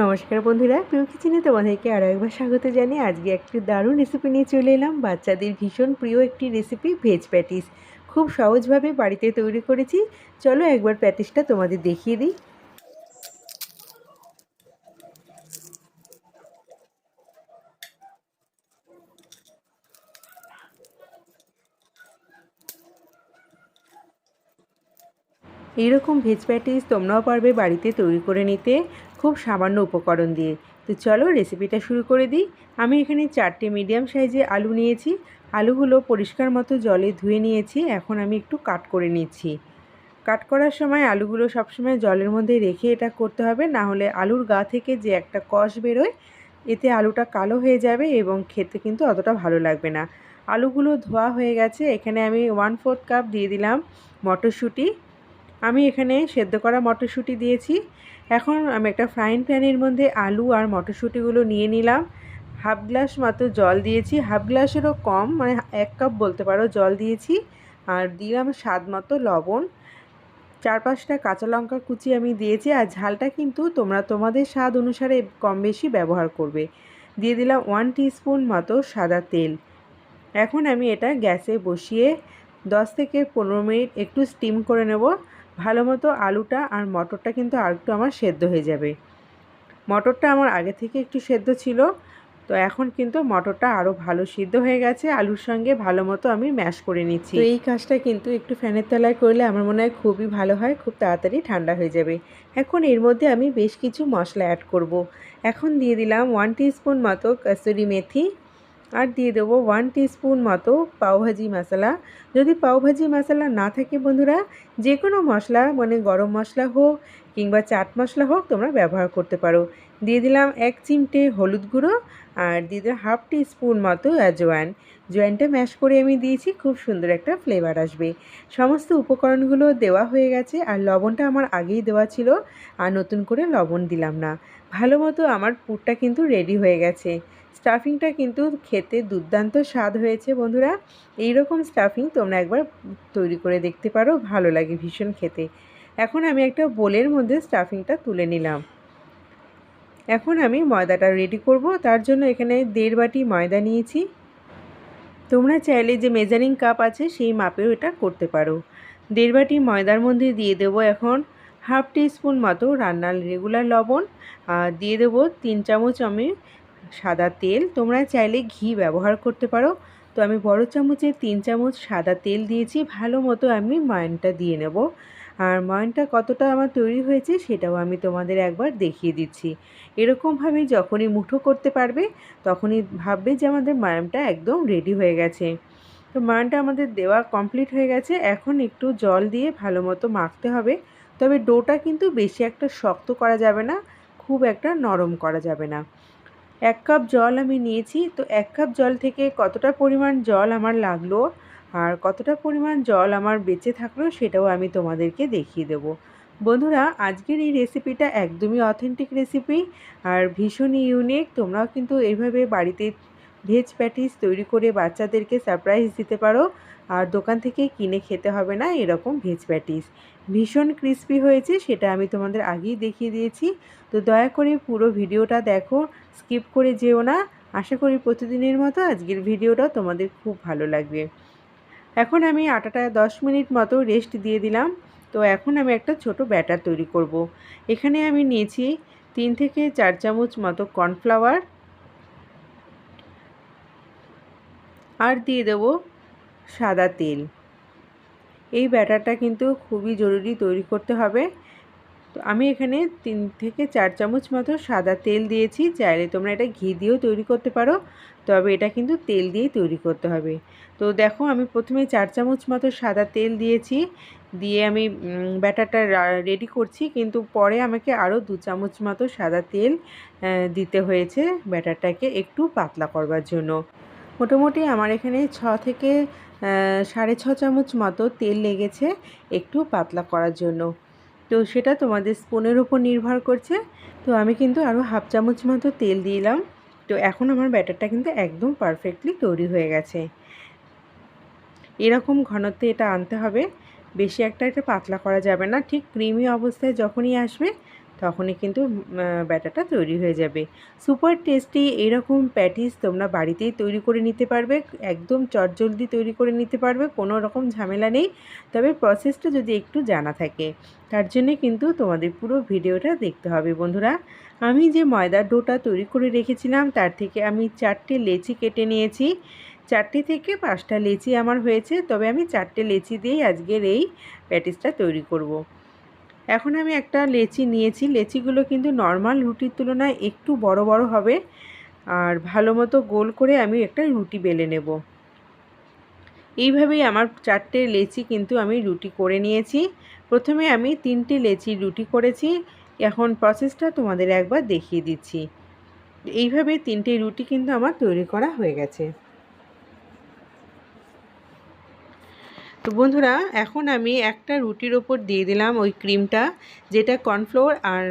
নমস্কার বন্ধুরা, প্রিয় কিচেনে তোমাদেরকে আরও একবার স্বাগত জানিয়ে আজকে একটি দারুণ রেসিপি নিয়ে চলে এলাম। বাচ্চাদের ভীষণ প্রিয় একটি রেসিপি ভেজ প্যাটিস খুব সহজভাবে বাড়িতে তৈরি করেছি। চলো একবার প্যাটিসটা তোমাদের দেখিয়ে দিই। এইরকম ভেজ প্যাটিস তোমরাও পারবে বাড়িতে তৈরি করে নিতে। খুব সামান্য উপকরণ দিয়ে। তো চলো রেসিপিটা শুরু করে দিই। আমি এখানে চারটে মিডিয়াম সাইজে আলু নিয়েছি। আলুগুলো পরিষ্কার মতো জলে ধুয়ে নিয়েছি। এখন আমি একটু কাট করে নিচ্ছি। কাট করার সময় আলুগুলো সবসময় জলের মধ্যে রেখে এটা করতে হবে। না হলে আলুর গা থেকে যে একটা কষ বেরোয়, এতে আলুটা কালো হয়ে যাবে এবং খেতে কিন্তু অতটা ভালো লাগবে না। আলুগুলো ধোয়া হয়ে গেছে। এখানে আমি ওয়ান ফোর্থ কাপ দিয়ে দিলাম মটরশুঁটি। আমি এখানে সেদ্ধ করা মটরশুঁটি দিয়েছি। এখন আমি একটা ফ্রাইং প্যানের মধ্যে আলু আর মটরশুঁটিগুলো নিয়ে নিলাম। হাফ গ্লাস মতো জল দিয়েছি। হাফ গ্লাসেরও কম মানে এক কাপ বলতে পারো, জল দিয়েছি। আর দিলাম স্বাদ মতো লবণ। চার পাঁচটা কাঁচা লঙ্কা কুচি আমি দিয়েছি। আর ঝালটা কিন্তু তোমরা তোমাদের স্বাদ অনুসারে কম বেশি ব্যবহার করবে। দিয়ে দিলাম ওয়ান স্পুন মতো সাদা তেল। এখন আমি এটা গ্যাসে বসিয়ে দশ থেকে পনেরো মিনিট একটু স্টিম করে নেব। ভালো মতো আলুটা আর মটরটা কিন্তু আর একটু আমার সেদ্ধ হয়ে যাবে। মটরটা আমার আগে থেকে একটু সেদ্ধ ছিল, তো এখন কিন্তু মটরটা আরও ভালো সিদ্ধ হয়ে গেছে, আলুর সঙ্গে ভালো মতো আমি ম্যাশ করে নিচ্ছি। এই কাজটা কিন্তু একটু ফ্যানের তলায় করলে আমার মনে হয় খুবই ভালো হয়, খুব তাড়াতাড়ি ঠান্ডা হয়ে যাবে। এখন এর মধ্যে আমি বেশ কিছু মশলা অ্যাড করব। এখন দিয়ে দিলাম ওয়ান স্পুন মতো কসুরি মেথি। আর দিয়ে দেবো ওয়ান স্পুন মতো পাওভাজি মশলা। যদি পাওভাজি মশলা না থাকে বন্ধুরা যে কোনো মশলা মানে গরম মশলা হোক কিংবা চাট মশলা হোক তোমরা ব্যবহার করতে পারো। দিয়ে দিলাম এক চিমটে হলুদ গুঁড়ো আর দিয়ে দিলাম হাফ টি স্পুন মতো অ্যাজোয়ান জোয়ানটা ম্যাশ করে আমি দিয়েছি, খুব সুন্দর একটা ফ্লেভার আসবে। সমস্ত উপকরণগুলো দেওয়া হয়ে গেছে আর লবণটা আমার আগেই দেওয়া ছিল, আর নতুন করে লবণ দিলাম না। ভালো মতো আমার পুরটা কিন্তু রেডি হয়ে গেছে। স্টাফিংটা কিন্তু খেতে দুর্দান্ত স্বাদ হয়েছে, বন্ধুরা। এই রকম স্টাফিং তোমরা একবার তৈরি করে দেখতে পারো, ভালো লাগে ভীষণ খেতে। এখন আমি একটা বোলের মধ্যে স্টাফিংটা তুলে নিলাম। এখন আমি ময়দাটা রেডি করব, তার জন্য এখানে দেড় বাটি ময়দা নিয়েছি। তোমরা চাইলে যে মেজারিং কাপ আছে, সেই মাপেও এটা করতে পারো। দেড় বাটি ময়দার মধ্যে দিয়ে দেবো এখন হাফ টি স্পুন মতো রান্নার রেগুলার লবণ দিয়ে দেবো তিন চামচ আমি সাদা তেল। তোমরা চাইলে ঘি ব্যবহার করতে পারো। তো আমি বড় চামচে তিন চামচ সাদা তেল দিয়েছি। ভালো মতো আমি ময়নটা দিয়ে নেব। আর ময়নটা কতটা আমার তৈরি হয়েছে সেটাও আমি তোমাদের একবার দেখিয়ে দিচ্ছি। এরকমভাবে যখনই মুঠো করতে পারবে, তখনই ভাববে যে আমাদের ময়ামটা একদম রেডি হয়ে গেছে। তো ময়ানটা আমাদের দেওয়া কমপ্লিট হয়ে গেছে। এখন একটু জল দিয়ে ভালো মতো মাখতে হবে। তবে ডোটা কিন্তু বেশি একটা শক্ত করা যাবে না, খুব একটা নরম করা যাবে না। এক কাপ জল আমি নিয়েছি, তো এক কাপ জল থেকে কতটা পরিমাণ জল আমার লাগল আর কতটা পরিমাণ জল আমার বেঁচে থাকল সেটাও আমি তোমাদেরকে দেখিয়ে দেব। বন্ধুরা, আজকের এই রেসিপিটা একদমই অথেন্টিক রেসিপি আর ভীষণই ইউনিক তোমরাও কিন্তু এইভাবে বাড়িতে ভেজ প্যাটিস তৈরি করে বাচ্চাদেরকে সারপ্রাইজ দিতে পারো। আর দোকান থেকে কিনে খেতে হবে না এরকম ভেজ প্যাটিস। ভীষণ ক্রিস্পি হয়েছে, সেটা আমি তোমাদের আগেই দেখিয়ে দিয়েছি। তো দয়া করে পুরো ভিডিওটা দেখো স্কিপ করে যেও না। আশা করি প্রতিদিনের মতো আজকের ভিডিওটা তোমাদের খুব ভালো লাগবে। এখন আমি আটাটা দশ মিনিট মতো রেস্ট দিয়ে দিলাম। তো এখন আমি একটা ছোট ব্যাটার তৈরি করব। এখানে আমি নিয়েছি তিন থেকে চার চামচ মতো কর্নফ্লাওয়ার আর দিয়ে দেব সাদা তেল। এই ব্যাটারটা কিন্তু খুবই জরুরি তৈরি করতে হবে। তো আমি এখানে তিন থেকে চার চামচ মতো সাদা তেল দিয়েছি। চাইলে তোমরা এটা ঘি দিয়েও তৈরি করতে পারো, তবে এটা কিন্তু তেল দিয়েই তৈরি করতে হবে। তো দেখো, আমি প্রথমে চার চামচ মতো সাদা তেল দিয়েছি, দিয়ে আমি ব্যাটারটা রেডি করছি। কিন্তু পরে আমাকে আরও দু চামচ মতো সাদা তেল দিতে হয়েছে ব্যাটারটাকে একটু পাতলা করবার জন্য। মোটামুটি আমার এখানে ছ থেকে সাড়ে ছ চামচ মতো তেল লেগেছে একটু পাতলা করার জন্য। তো সেটা তোমাদের স্পুনের উপর নির্ভর করছে। তো আমি কিন্তু আরও হাফ চামচ মতো তেল দিলাম। তো এখন আমার ব্যাটারটা কিন্তু একদম পারফেক্টলি তৈরি হয়ে গেছে। এরকম ঘনত্বে এটা আনতে হবে। বেশি একটা এটা পাতলা করা যাবে না। ঠিক ক্রিমি অবস্থায় যখনই আসবে তখনই কিন্তু ব্যাটাটা তৈরি হয়ে যাবে। সুপার টেস্টি এরকম প্যাটিস তোমরা বাড়িতেই তৈরি করে নিতে পারবে, একদম চটজলদি তৈরি করে নিতে পারবে, কোনো রকম ঝামেলা নেই। তবে প্রসেসটা যদি একটু জানা থাকে, তার জন্যে কিন্তু তোমাদের পুরো ভিডিওটা দেখতে হবে। বন্ধুরা, আমি যে ময়দার ডোটা তৈরি করে রেখেছিলাম, তার থেকে আমি চারটে লেচি কেটে নিয়েছি। চারটে থেকে পাঁচটা লেচি আমার হয়েছে, তবে আমি চারটে লেচি দিয়েই আজকের এই প্যাটিসটা তৈরি করব। এখন আমি একটা লেচি নিয়েছি। লেচিগুলো কিন্তু নর্মাল রুটির তুলনায় একটু বড় বড় হবে। আর ভালো মতো গোল করে আমি একটা রুটি বেলে নেব। এইভাবেই আমার চারটে লেচি কিন্তু আমি রুটি করে নিয়েছি। প্রথমে আমি তিনটে লেচি রুটি করেছি। এখন প্রসেসটা তোমাদের একবার দেখিয়ে দিচ্ছি। এইভাবে তিনটে রুটি কিন্তু আমার তৈরি করা হয়ে গেছে। তো বন্ধুরা, এখন আমি একটা রুটির ওপর দিয়ে দিলাম ওই ক্রিমটা, যেটা কর্নফ্লোর আর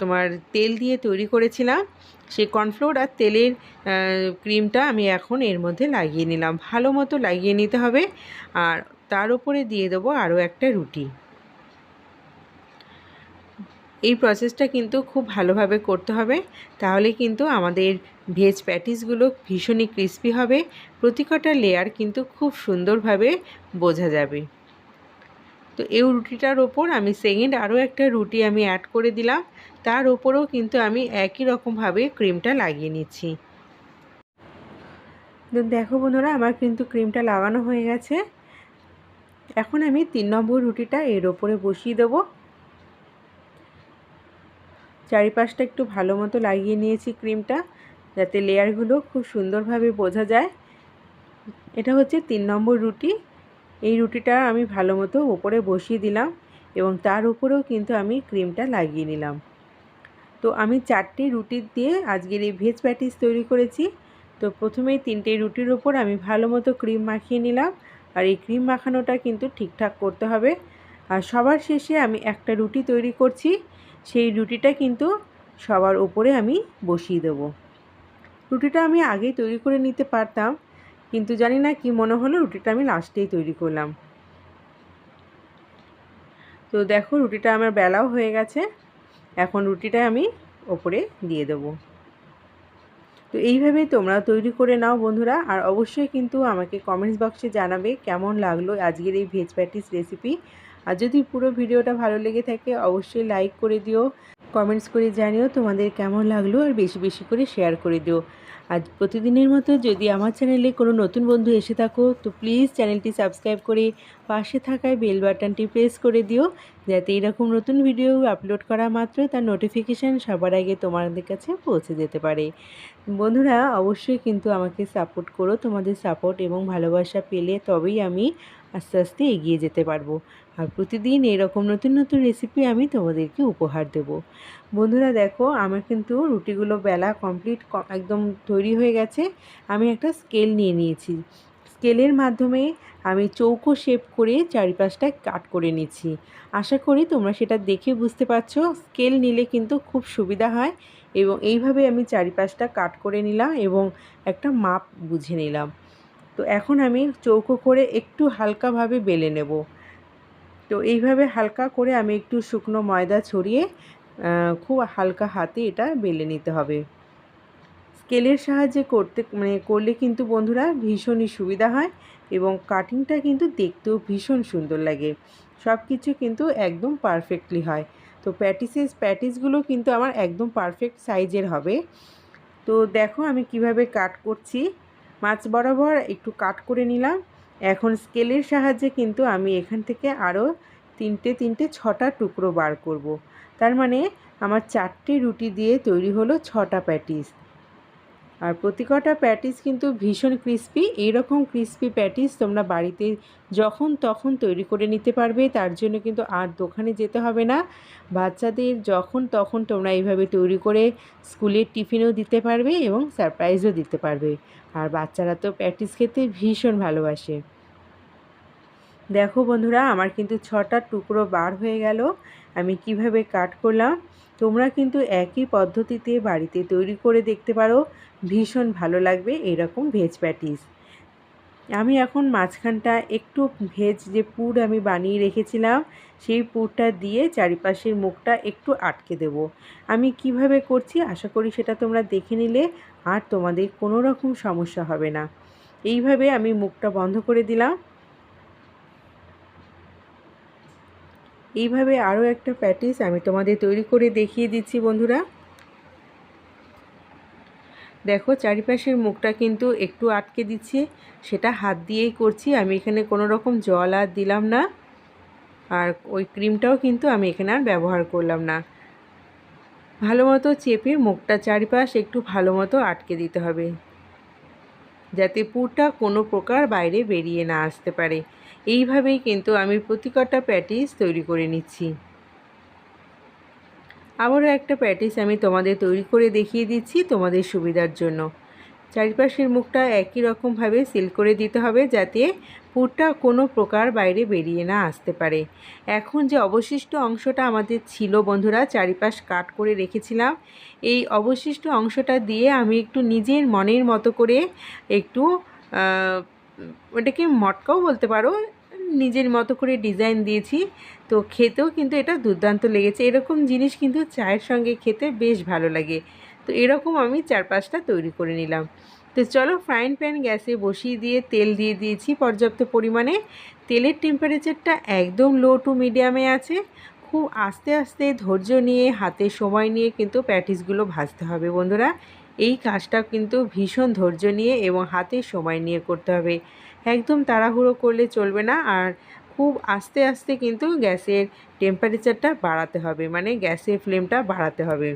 তোমার তেল দিয়ে তৈরি করেছিলাম। সেই কর্নফ্লোর আর তেলের ক্রিমটা আমি এখন এর মধ্যে লাগিয়ে নিলাম। ভালো মতো লাগিয়ে নিতে হবে। আর তার উপরে দিয়ে দেবো আরও একটা রুটি। এই প্রসেসটা কিন্তু খুব ভালোভাবে করতে হবে। তাহলে কিন্তু আমাদের ভেজ প্যাটিসগুলো ভীষণই ক্রিস্পি হবে প্রতি কটা লেয়ার কিন্তু খুব সুন্দরভাবে বোঝা যাবে। তো এই রুটিটার ওপর আমি সেকেন্ড আরও একটা রুটি আমি অ্যাড করে দিলাম, তার ওপরেও কিন্তু আমি একই রকমভাবে ক্রিমটা লাগিয়ে নিচ্ছি। তো দেখো বন্ধুরা, আমার কিন্তু ক্রিমটা লাগানো হয়ে গেছে। এখন আমি তিন নম্বর রুটিটা এর ওপরে বসিয়ে দেবো। চারিপাশটা একটু ভালো মতো লাগিয়ে নিয়েছি ক্রিমটা যাতে লেয়ারগুলো খুব সুন্দরভাবে বোঝা যায়। এটা হচ্ছে তিন নম্বর রুটি। এই রুটিটা আমি ভালো মতো ওপরে বসিয়ে দিলাম এবং তার উপরেও কিন্তু আমি ক্রিমটা লাগিয়ে নিলাম। তো আমি চারটি রুটি দিয়ে আজকের এই ভেজ প্যাটিস তৈরি করেছি। তো প্রথমেই তিনটে রুটির ওপর আমি ভালো মতো ক্রিম মাখিয়ে নিলাম আর এই ক্রিম মাখানোটা কিন্তু ঠিকঠাক করতে হবে। আর সবার শেষে আমি একটা রুটি তৈরি করছি। সেই রুটিটা কিন্তু সবার ওপরে আমি বসিয়ে দেবো। রুটিটা আমি আগেই তৈরি করে নিতে পারতাম, কিন্তু জানি না কি মনে হলো রুটিটা আমি লাস্টেই তৈরি করলাম। তো দেখো রুটিটা আমার বেলাও হয়ে গেছে, এখন রুটিটা আমি ওপরে দিয়ে দেবো। তো এইভাবেই তোমরা তৈরি করে নাও বন্ধুরা, আর অবশ্যই কিন্তু আমাকে কমেন্টস বক্সে জানাবে কেমন লাগল আজকের এই ভেজ প্যাটিস রেসিপি আর যদি পুরো ভিডিওটা ভালো লেগে থাকে অবশ্যই লাইক করে দিও কমেন্টস করে জানিও তোমাদের কেমন লাগল আর বেশি বেশি করে শেয়ার করে দিও। আজ প্রতিদিনের মতো যদি আমার চ্যানেলে কোনো নতুন বন্ধু এসে থাকো, তো প্লিজ চ্যানেলটি সাবস্ক্রাইব করে পাশে থাকায় বেল বাটনটি প্রেস করে দিও, যাতে এরকম নতুন ভিডিও আপলোড করা মাত্র তার নোটিফিকেশান সবার আগে তোমাদের কাছে পৌঁছে যেতে পারে। বন্ধুরা, অবশ্যই কিন্তু আমাকে সাপোর্ট করো, তোমাদের সাপোর্ট এবং ভালোবাসা পেলে তবেই আমি আস্তে আস্তে এগিয়ে যেতে পারব। আর প্রতিদিন এরকম নতুন নতুন রেসিপি আমি তোমাদেরকে উপহার দেব। বন্ধুরা দেখো, আমার কিন্তু রুটিগুলো বেলা কমপ্লিট একদম তৈরি হয়ে গেছে। আমি একটা স্কেল নিয়ে নিয়েছি। স্কেলের মাধ্যমে আমি চৌকো শেপ করে চারিপাশটা কাট করে নিচ্ছি। আশা করি তোমরা সেটা দেখে বুঝতে পারছ। স্কেল নিলে কিন্তু খুব সুবিধা হয় এবং এইভাবে আমি চারিপাশটা কাট করে নিলাম এবং একটা মাপ বুঝে নিলাম। তো এখন আমি চৌকো করে একটু হালকাভাবে বেলে নেব। তো এইভাবে হালকা করে আমি একটু শুকনো ময়দা ছড়িয়ে খুব হালকা হাতে এটা বেলে নিতে হবে। স্কেলের সাহায্যে করতে মানে করলে কিন্তু বন্ধুরা ভীষণই সুবিধা হয় এবং কাটিংটা কিন্তু দেখতেও ভীষণ সুন্দর লাগে। সব কিছু কিন্তু একদম পারফেক্টলি হয়। তো প্যাটিসেস, প্যাটিসগুলো কিন্তু আমার একদম পারফেক্ট সাইজের হবে। তো দেখো আমি কীভাবে কাট করছি। মাছ বরাবর একটু কাট করে নিলাম। এখন স্কেলের সাহায্যে কিন্তু আমি এখান থেকে আরও তিনটে তিনটে, ছটা টুকরো বার করব। তার মানে আমার চারটে রুটি দিয়ে তৈরি হলো ছটা প্যাটিস আর প্রতি কটা প্যাটিস কিন্তু ভীষণ ক্রিস্পি। এইরকম ক্রিস্পি প্যাটিস তোমরা বাড়িতে যখন তখন তৈরি করে নিতে পারবে। তার জন্য কিন্তু আর দোকানে যেতে হবে না। বাচ্চাদের যখন তখন তোমরা এইভাবে তৈরি করে স্কুলের টিফিনও দিতে পারবে এবং সারপ্রাইজও দিতে পারবে। আর বাচ্চারা তো প্যাটিস খেতে ভীষণ ভালোবাসে। দেখো বন্ধুরা, আমার কিন্তু ছটা টুকরো বার হয়ে গেল। আমি কীভাবে কাট করলাম? তোমরা কিন্তু একই পদ্ধতিতে বাড়িতে তৈরি করে দেখতে পারো। ভীষণ ভালো লাগবে এরকম ভেজ প্যাটিস আমি এখন মাঝখানটা একটু ভেজ যে পুর আমি বানিয়ে রেখেছিলাম, সেই পুরটা দিয়ে চারিপাশের মুখটা একটু আটকে দেব। আমি কীভাবে করছি আশা করি সেটা তোমরা দেখে নিলে আর তোমাদের কোনো রকম সমস্যা হবে না। এইভাবে আমি মুখটা বন্ধ করে দিলাম। এইভাবে আরও একটা প্যাটিস আমি তোমাদের তৈরি করে দেখিয়ে দিচ্ছি, বন্ধুরা। দেখো, চারিপাশের মুখটা কিন্তু একটু আটকে দিচ্ছে। সেটা হাত দিয়েই করছি। আমি এখানে কোনো রকম জল আর দিলাম না। আর ওই ক্রিমটাও কিন্তু আমি এখানে আর ব্যবহার করলাম না। ভালো মতো চেপে মুখটা চারিপাশ একটু ভালো মতো আটকে দিতে হবে। যাতে পুরটা কোনো প্রকার বাইরে বেরিয়ে না আসতে পারে। এইভাবেই কিন্তু আমি প্রতিকটা প্যাটিস তৈরি করে নিচ্ছি। আবারও একটা প্যাটিস আমি তোমাদের তৈরি করে দেখিয়ে দিচ্ছি তোমাদের সুবিধার জন্য। চারিপাশের মুখটা একই রকমভাবে সিল করে দিতে হবে যাতে পুরটা কোনো প্রকার বাইরে বেরিয়ে না আসতে পারে। এখন যে অবশিষ্ট অংশটা আমাদের ছিল বন্ধুরা, চারিপাশ কাট করে রেখেছিলাম, এই অবশিষ্ট অংশটা দিয়ে আমি একটু নিজের মনের মতো করে একটু ওটাকে মটকাও বলতে পারো। নিজের মতো করে ডিজাইন দিয়েছি। তো খেতেও কিন্তু এটা দুর্দান্ত লেগেছে। এরকম জিনিস কিন্তু চায়ের সঙ্গে খেতে বেশ ভালো লাগে। তো এরকম আমি চার পাঁচটা তৈরি করে নিলাম। তো চলো ফ্রাইং প্যান গ্যাসে বসিয়ে দিয়ে তেল দিয়ে দিয়েছি পর্যাপ্ত পরিমাণে। তেলের টেম্পারেচারটা একদম লো টু মিডিয়ামে আছে। খুব আস্তে আস্তে ধৈর্য নিয়ে, হাতে সময় নিয়ে কিন্তু প্যাটিসগুলো ভাজতে হবে বন্ধুরা। এই কাজটা কিন্তু ভীষণ ধৈর্য নিয়ে এবং হাতে সময় নিয়ে করতে হবে। একদম তাড়াহুড়ো করলে চলবে না আর খুব আস্তে আস্তে কিন্তু গ্যাসের টেম্পারেচারটা বাড়াতে হবে মানে গ্যাসের ফ্লেমটা বাড়াতে হবে।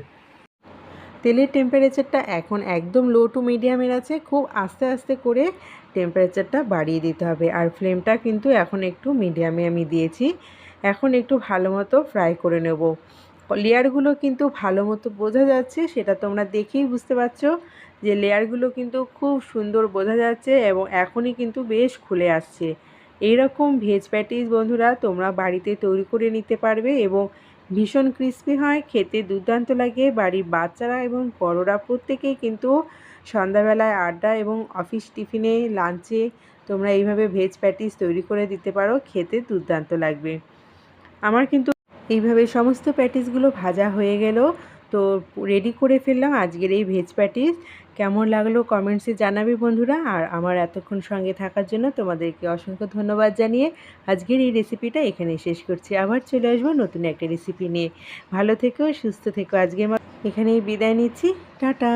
তেলের টেম্পারেচারটা এখন একদম লো টু মিডিয়ামের আছে, খুব আস্তে আস্তে করে টেম্পারেচারটা বাড়িয়ে দিতে হবে আর ফ্লেমটা কিন্তু এখন একটু মিডিয়ামে আমি দিয়েছি। এখন একটু ভালো মতো ফ্রাই করে নেব। লেয়ারগুলো কিন্তু ভালো মতো বোঝা যাচ্ছে, সেটা তোমরা দেখেই বুঝতে পারছ যে লেয়ারগুলো কিন্তু খুব সুন্দর বোঝা যাচ্ছে এবং এখনই কিন্তু বেশ খুলে আসছে। এইরকম ভেজ প্যাটিস বন্ধুরা তোমরা বাড়িতে তৈরি করে নিতে পারবে এবং ভীষণ ক্রিস্পি হয়, খেতে দুর্দান্ত লাগে। বাড়ির বাচ্চারা এবং বড়রা প্রত্যেকেই কিন্তু সন্ধ্যাবেলায় আড্ডা এবং অফিস টিফিনে, লাঞ্চে তোমরা এইভাবে ভেজ প্যাটিস তৈরি করে দিতে পারো, খেতে দুর্দান্ত লাগবে। আমার কিন্তু এইভাবে সমস্ত প্যাটিসগুলো ভাজা হয়ে গেল। তো রেডি করে ফেললাম আজকের এই ভেজ প্যাটিস। কেমন লাগল কমেন্টসে জানাবে বন্ধুরা। আর আমার এতক্ষণ সঙ্গে থাকার জন্য তোমাদেরকে অসংখ্য ধন্যবাদ জানিয়ে আজকের এই রেসিপিটা এখানে শেষ করছি। আবার চলে আসব নতুন একটা রেসিপি নিয়ে। ভালো থেকো, সুস্থ থেকো। আজকের এখানেই বিদায় নিচ্ছি। টাটা!